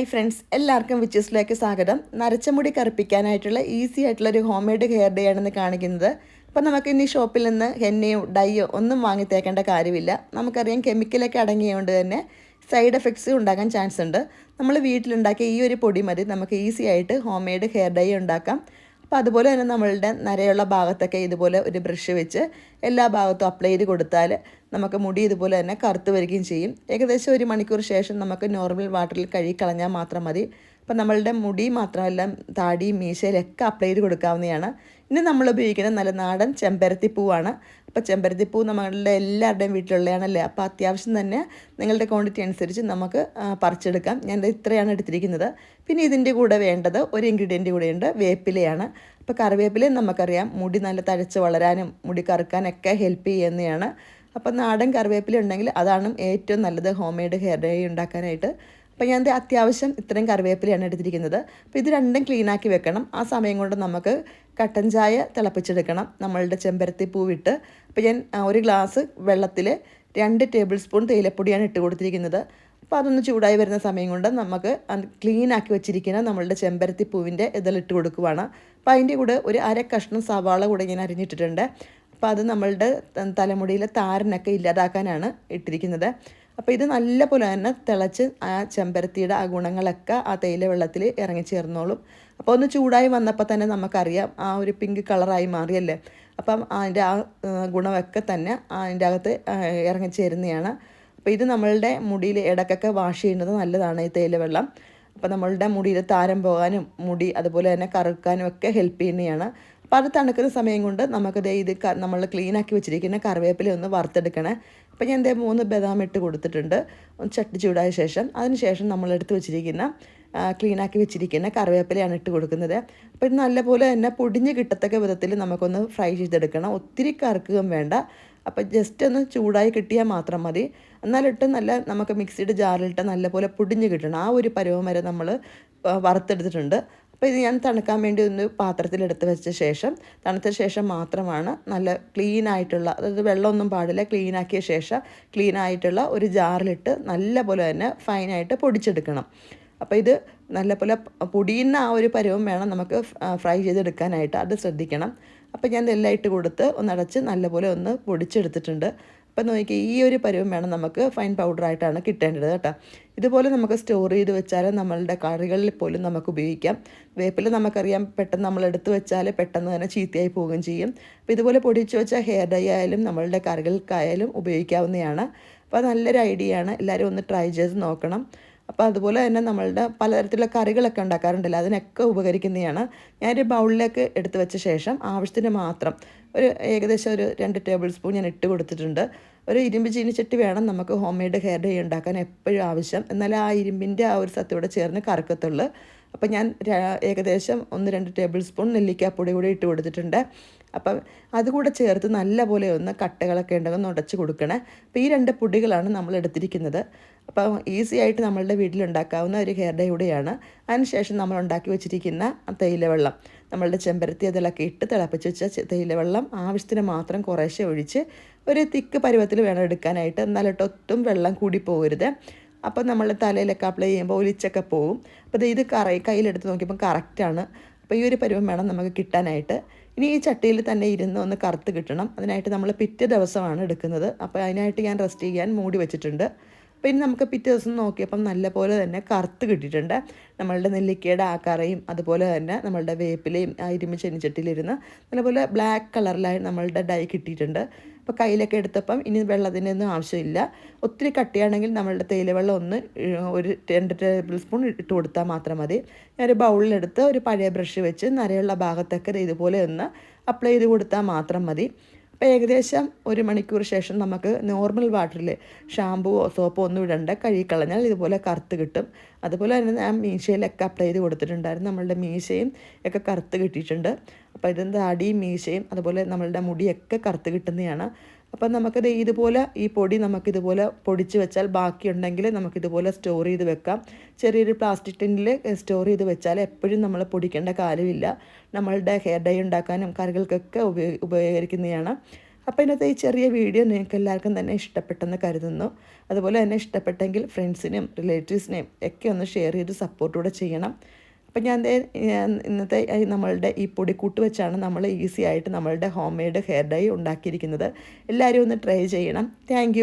Hi friends എല്ലാവർക്കും വിച്ചസിലേക്ക് സ്വാഗതം. നരച്ച മുടി കറുപ്പിക്കാനായിട്ടുള്ള ഈസി ആയിട്ടുള്ള ഒരു ഹോം മെയ്ഡ് ഹെയർ ഡേ ആണെന്ന് കാണിക്കുന്നത്. അപ്പോൾ നമുക്ക് ഇനി ഷോപ്പിൽ നിന്ന് ഹെന്നയോ ഡൈയോ ഒന്നും വാങ്ങി തേക്കേണ്ട കാര്യമില്ല. നമുക്കറിയാം കെമിക്കലൊക്കെ അടങ്ങിയതുകൊണ്ട് തന്നെ സൈഡ് എഫക്ട്സ് ഉണ്ടാകാൻ ചാൻസ് ഉണ്ട് നമ്മൾ വീട്ടിലുണ്ടാക്കിയ ഈ ഒരു പൊടി മതി. നമുക്ക് ഈസി ആയിട്ട് ഹോം മെയ്ഡ് ഹെയർ ഡൈ ഉണ്ടാക്കാം. അപ്പോൾ അതുപോലെ തന്നെ നമ്മളുടെ നരയുള്ള ഭാഗത്തൊക്കെ ഇതുപോലെ ഒരു ബ്രഷ് വെച്ച് എല്ലാ ഭാഗത്തും അപ്ലൈ ചെയ്ത് കൊടുത്താൽ നമുക്ക് മുടി ഇതുപോലെ തന്നെ കറുത്ത് വരികയും ചെയ്യും. ഏകദേശം ഒരു മണിക്കൂർ ശേഷം നമുക്ക് നോർമൽ വാട്ടറിൽ കഴുകി കളഞ്ഞാൽ മാത്രം മതി. അപ്പം നമ്മളുടെ മുടി മാത്രമല്ല താടിയും മീശയിലൊക്കെ അപ്ലൈ ചെയ്ത് കൊടുക്കാവുന്നതാണ്. ഇനി നമ്മൾ ഉപയോഗിക്കുന്നത് നല്ല നാടൻ ചെമ്പരത്തിപ്പൂവാണ് അപ്പോൾ ചെമ്പരത്തി പൂ നമ്മളുടെ എല്ലാവരുടെയും വീട്ടിലുള്ളതാണല്ലേ? അപ്പോൾ അത്യാവശ്യം തന്നെ നിങ്ങളുടെ ക്വാണ്ടിറ്റി അനുസരിച്ച് നമുക്ക് പറിച്ചെടുക്കാം. ഞാൻ ഇത്രയാണ് എടുത്തിരിക്കുന്നത്. പിന്നെ ഇതിന്റെ കൂടെ വേണ്ടത് ഒരു ഇൻഗ്രീഡിയന്റ് കൂടെയുണ്ട് വേപ്പിലയാണ്. അപ്പോൾ കറിവേപ്പില നമുക്കറിയാം മുടി നല്ല തഴച്ച് വളരാനും മുടി കറുക്കാനൊക്കെ ഹെൽപ്പ് ചെയ്യുന്നതാണ്. അപ്പോൾ നാടൻ കറിവേപ്പില ഉണ്ടെങ്കിൽ അതാണ് ഏറ്റവും നല്ലത് ഹോം മെയ്ഡ് ഹെയർ ഡൈ ഉണ്ടാക്കാനായിട്ട്. അപ്പോൾ ഞാൻ അത്യാവശ്യം ഇത്രയും കറിവേപ്പിലയാണ് എടുത്തിരിക്കുന്നത്. അപ്പോൾ ഇത് രണ്ടും ക്ലീനാക്കി വെക്കണം. ആ സമയം കൊണ്ട് നമുക്ക് കട്ടൻ ചായ തിളപ്പിച്ചെടുക്കണം നമ്മളുടെ ചെമ്പരത്തി പൂവിട്ട്. അപ്പോൾ ഞാൻ ഒരു ഗ്ലാസ് വെള്ളത്തിൽ രണ്ട് ടേബിൾ സ്പൂൺ തേയിലപ്പൊടിയാണ് ഇട്ട് കൊടുത്തിരിക്കുന്നത്. അപ്പോൾ അതൊന്ന് ചൂടായി വരുന്ന സമയം കൊണ്ട് നമുക്ക് ക്ലീൻ ആക്കി വെച്ചിരിക്കുന്ന നമ്മളുടെ ചെമ്പരത്തി പൂവിന്റെ ഇതിലിട്ട് കൊടുക്കുവാണ്. അപ്പോൾ അതിന്റെ കൂടെ ഒരു അര കഷ്ണം സവാള കൂടെ ഞാൻ അരിഞ്ഞിട്ടിട്ടുണ്ട്. അപ്പോൾ അത് നമ്മളുടെ തലമുടിയിലെ താരനൊക്കെ ഇല്ലാതാക്കാനാണ് ഇട്ടിരിക്കുന്നത്. അപ്പോൾ ഇത് നല്ല പോലെ തന്നെ തിളച്ച് ആ ചെമ്പരത്തിയുടെ ആ ഗുണങ്ങളൊക്കെ ആ തേയില വെള്ളത്തിൽ ഇറങ്ങി ചേർന്നോളും. അപ്പോൾ ഒന്ന് ചൂടായി വന്നപ്പോൾ തന്നെ നമുക്കറിയാം ആ ഒരു പിങ്ക് കളറായി മാറിയല്ലേ? അപ്പം അതിന്റെ ആ ഗുണമൊക്കെ തന്നെ അതിന്റെ അകത്ത് ഇറങ്ങിച്ചേരുന്നതാണ് ഇറങ്ങി ചേരുന്നതാണ് അപ്പോൾ ഇത് നമ്മളുടെ മുടിയിൽ ഇടക്കൊക്കെ വാഷ് ചെയ്യുന്നത് നല്ലതാണ് ഈ തേയില വെള്ളം. അപ്പോൾ നമ്മളുടെ മുടിയിൽ താരം പോകാനും മുടി അതുപോലെ തന്നെ കറുക്കാനും ഒക്കെ ഹെൽപ്പ് ചെയ്യുന്നതാണ് അപ്പോൾ അത് തണുക്കുന്ന സമയം കൊണ്ട് നമുക്കത് ഇത് നമ്മൾ ക്ലീനാക്കി വെച്ചിരിക്കുന്ന കറിവേപ്പില ഒന്ന് വറുത്തെടുക്കണേ. അപ്പോൾ ഞാൻ ദേ മൂന്ന് ബദാം ഇട്ട് കൊടുത്തിട്ടുണ്ട്. ചട്ടി ചൂടായ ശേഷം. അതിന് ശേഷം നമ്മൾ എടുത്ത് വെച്ചിരിക്കുന്ന ക്ലീനാക്കി വെച്ചിരിക്കുന്ന കറിവേപ്പിലയാണ് ഇട്ട് കൊടുക്കുന്നത്. അപ്പോൾ ഇത് നല്ലപോലെ തന്നെ പൊടിഞ്ഞ് കിട്ടത്തക്ക വിധത്തിൽ നമുക്കൊന്ന് ഫ്രൈ ചെയ്തെടുക്കണം. ഒത്തിരി കറക്കുകയും വേണ്ട. അപ്പോൾ ജസ്റ്റ് ഒന്ന് ചൂടായി കിട്ടിയാൽ മാത്രം മതി. എന്നാലിട്ട് നല്ല നമുക്ക് മിക്സിയുടെ ജാറിലിട്ട് നല്ലപോലെ പൊടിഞ്ഞ് കിട്ടണം. ആ ഒരു പരുവം വരെ നമ്മൾ വറുത്തെടുത്തിട്ടുണ്ട്. അപ്പോൾ ഇത് ഞാൻ തണുക്കാൻ വേണ്ടി ഒന്ന് പാത്രത്തിലെടുത്ത് വെച്ച ശേഷം തണുത്ത ശേഷം മാത്രമാണ് നല്ല ക്ലീൻ ആയിട്ടുള്ള അതായത് വെള്ളമൊന്നും പാടില്ല ക്ലീൻ ആക്കിയ ശേഷം ക്ലീൻ ആയിട്ടുള്ള ഒരു ജാറിലിട്ട് നല്ല പോലെ തന്നെ ഫൈനായിട്ട് പൊടിച്ചെടുക്കണം. അപ്പോൾ ഇത് നല്ലപോലെ പൊടിയുന്ന ആ ഒരു പരുവം വേണം നമുക്ക് ഫ്രൈ ചെയ്തെടുക്കാനായിട്ട്. അത് ശ്രദ്ധിക്കണം. അപ്പോൾ ഞാൻ നെല്ലായിട്ട് കൊടുത്ത് ഒന്നടച്ച് നല്ലപോലെ ഒന്ന് പൊടിച്ചെടുത്തിട്ടുണ്ട്. അപ്പം നോക്കി ഈ ഒരു പരുവം വേണം നമുക്ക് ഫൈൻ പൗഡറായിട്ടാണ് കിട്ടേണ്ടത് കേട്ടോ. ഇതുപോലെ നമുക്ക് സ്റ്റോർ ചെയ്ത് വെച്ചാൽ നമ്മളുടെ കറികളിൽ പോലും നമുക്ക് ഉപയോഗിക്കാം. വേപ്പില നമുക്കറിയാം പെട്ടെന്ന് നമ്മൾ എടുത്ത് വെച്ചാൽ പെട്ടെന്ന് തന്നെ ചീത്തയായി പോവുകയും ചെയ്യും. അപ്പോൾ ഇതുപോലെ പൊടിച്ച് വെച്ച ഹെയർ ഡൈ ആയാലും നമ്മളുടെ കറികൾക്കായാലും ഉപയോഗിക്കാവുന്നതാണ്. അപ്പോൾ നല്ലൊരു ഐഡിയ ആണ്. എല്ലാവരും ഒന്ന് ട്രൈ ചെയ്ത് നോക്കണം. അപ്പോൾ അതുപോലെ തന്നെ നമ്മളുടെ പലതരത്തിലുള്ള കറികളൊക്കെ ഉണ്ടാക്കാറുണ്ടല്ലോ അതിനൊക്കെ ഉപകരിക്കുന്നതാണ്. ഞാനൊരു ബൗളിലേക്ക് എടുത്തു വെച്ച ശേഷം ആവശ്യത്തിന് മാത്രം ഒരു ഏകദേശം ഒരു രണ്ട് ടേബിൾ സ്പൂൺ ഞാൻ ഇട്ട് കൊടുത്തിട്ടുണ്ട്. ഒരു ഇരുമ്പ് ചീനിച്ചട്ടി വേണം നമുക്ക് ഹോം മെയ്ഡ് ഹെയർ ഡൈ ഉണ്ടാക്കാൻ എപ്പോഴും ആവശ്യം. എന്നാൽ ആ ഇരുമ്പിന്റെ ആ ഒരു സത്തോടെ ചേർന്ന് കറക്കത്തുള്ളൂ. അപ്പോൾ ഞാൻ ഏകദേശം ഒന്ന് രണ്ട് ടേബിൾ സ്പൂൺ നെല്ലിക്കാപ്പൊടി കൂടി ഇട്ട് കൊടുത്തിട്ടുണ്ട്. അപ്പം അതുകൂടെ ചേർത്ത് നല്ലപോലെ ഒന്ന് കട്ടകളൊക്കെ ഉണ്ടെങ്കിൽ ഒന്ന് ഉടച്ച് കൊടുക്കണേ. അപ്പോൾ ഈ രണ്ട് പൊടികളാണ് നമ്മൾ എടുത്തിരിക്കുന്നത്. അപ്പോൾ ഈസി ആയിട്ട് നമ്മളുടെ വീട്ടിലുണ്ടാക്കാവുന്ന ഒരു ഹെയർ ഡേ കൂടെയാണ്. അതിനുശേഷം നമ്മൾ ഉണ്ടാക്കി വെച്ചിരിക്കുന്ന തേയിലവെള്ളം വെള്ളം. നമ്മളുടെ ചെമ്പരത്തി അതിലൊക്കെ ഇട്ട് തിളപ്പിച്ച് വെച്ച തേയിലവെള്ളം വെള്ളം ആവശ്യത്തിന് മാത്രം കുറേശ്ശെ ഒഴിച്ച് ഒരു തിക്ക് പരുവത്തിൽ വേണം എടുക്കാനായിട്ട്. എന്നാലിട്ട് ഒട്ടും വെള്ളം കൂടി പോകരുത്. അപ്പോൾ നമ്മൾ തലയിലൊക്കെ അപ്ലൈ ചെയ്യുമ്പോൾ ഒലിച്ചൊക്കെ പോകും അപ്പോൾ ഇത് കറ കയ്യിലെടുത്ത് നോക്കിയപ്പോൾ കറക്റ്റാണ് അപ്പോൾ ഈ ഒരു പരുവം വേണം നമുക്ക് കിട്ടാനായിട്ട്. ഇനി ഈ ചട്ടിയിൽ തന്നെ ഇരുന്ന് ഒന്ന് കറുത്ത് കിട്ടണം. അതിനായിട്ട് നമ്മൾ പിറ്റേ ദിവസമാണ് എടുക്കുന്നത്. അപ്പോൾ അതിനായിട്ട് ഞാൻ റെസ്റ്റ് ചെയ്യാൻ മൂടി വെച്ചിട്ടുണ്ട്. ഇനി നമുക്ക് പിറ്റേ ദിവസം നോക്കിയപ്പം നല്ല പോലെ തന്നെ കറുത്ത് കിട്ടിയിട്ടുണ്ട്. നമ്മളുടെ നെല്ലിക്കയുടെ ആ കറയും അതുപോലെ തന്നെ നമ്മളുടെ വേപ്പിലയും ആ ഇരുമ്പ് ചെനിച്ചട്ടിലിരുന്ന് നല്ലപോലെ ബ്ലാക്ക് കളറിലായി നമ്മളുടെ ഡൈ കിട്ടിയിട്ടുണ്ട്. അപ്പോൾ കയ്യിലൊക്കെ എടുത്തപ്പം ഇനി വെള്ളത്തിന്റെ ഒന്നും ആവശ്യമില്ല. ഒത്തിരി കട്ടിയാണെങ്കിൽ നമ്മളുടെ തേയിലവെള്ളം ഒന്ന് ഒരു രണ്ട് ടേബിൾ സ്പൂൺ ഇട്ട് കൊടുത്താൽ മാത്രം മതി. ഞാനൊരു ബൗളിലെടുത്ത് ഒരു പഴയ ബ്രഷ് വെച്ച് നരയുള്ള ഭാഗത്തൊക്കെ ഇതുപോലെ ഒന്ന് അപ്ലൈ ചെയ്ത് കൊടുത്താൽ മാത്രം മതി. അപ്പോൾ ഏകദേശം ഒരു മണിക്കൂർ ശേഷം നമുക്ക് നോർമൽ വാട്ടറിൽ ഷാമ്പുവോ സോപ്പോ ഒന്നും ഇടണ്ട. കഴുകിക്കളഞ്ഞാൽ ഇതുപോലെ കറുത്ത് കിട്ടും. അതുപോലെ തന്നെ ഞാൻ മീശയിലൊക്കെ അപ്ലൈ ചെയ്ത് കൊടുത്തിട്ടുണ്ടായിരുന്നു. നമ്മളുടെ മീശയും ഒക്കെ കറുത്ത് കിട്ടിയിട്ടുണ്ട്. അപ്പോൾ ഇതിന്റെ അടിയും മീശയും അതുപോലെ നമ്മളുടെ മുടിയൊക്കെ കറുത്ത് കിട്ടുന്നതാണ്. അപ്പം നമുക്കത് ഇതുപോലെ ഈ പൊടി നമുക്കിതുപോലെ പൊടിച്ച് വെച്ചാൽ ബാക്കിയുണ്ടെങ്കിൽ നമുക്കിതുപോലെ സ്റ്റോർ ചെയ്ത് വെക്കാം. ചെറിയൊരു പ്ലാസ്റ്റിക് ടിന്നിൽ സ്റ്റോർ ചെയ്ത് വെച്ചാൽ എപ്പോഴും നമ്മൾ പൊടിക്കേണ്ട കാര്യമില്ല. നമ്മളുടെ ഹെയർ ഡൈ ഉണ്ടാക്കാനും കറികൾക്കൊക്കെ ഉപയോഗ ഉപകരിക്കുന്നതാണ്. അപ്പോൾ ഇന്നത്തെ ഈ ചെറിയ വീഡിയോ നിങ്ങൾക്ക് എല്ലാവർക്കും തന്നെ ഇഷ്ടപ്പെട്ടെന്ന് കരുതുന്നു. അതുപോലെ തന്നെ ഇഷ്ടപ്പെട്ടെങ്കിൽ ഫ്രണ്ട്സിനും റിലേറ്റീവ്സിനെയും ഒക്കെ ഒന്ന് ഷെയർ ചെയ്ത് സപ്പോർട്ടൂടെ ചെയ്യണം. അപ്പം ഞാൻ ഇന്നത്തെ നമ്മളുടെ ഈ പൊടിക്കൂട്ട് വെച്ചാണ് നമ്മൾ ഈസി ആയിട്ട് നമ്മളുടെ ഹോം മെയ്ഡ് ഹെയർ ഡൈ ഉണ്ടാക്കിയിരിക്കുന്നത്. എല്ലാവരും ഒന്ന് ട്രൈ ചെയ്യണം. താങ്ക്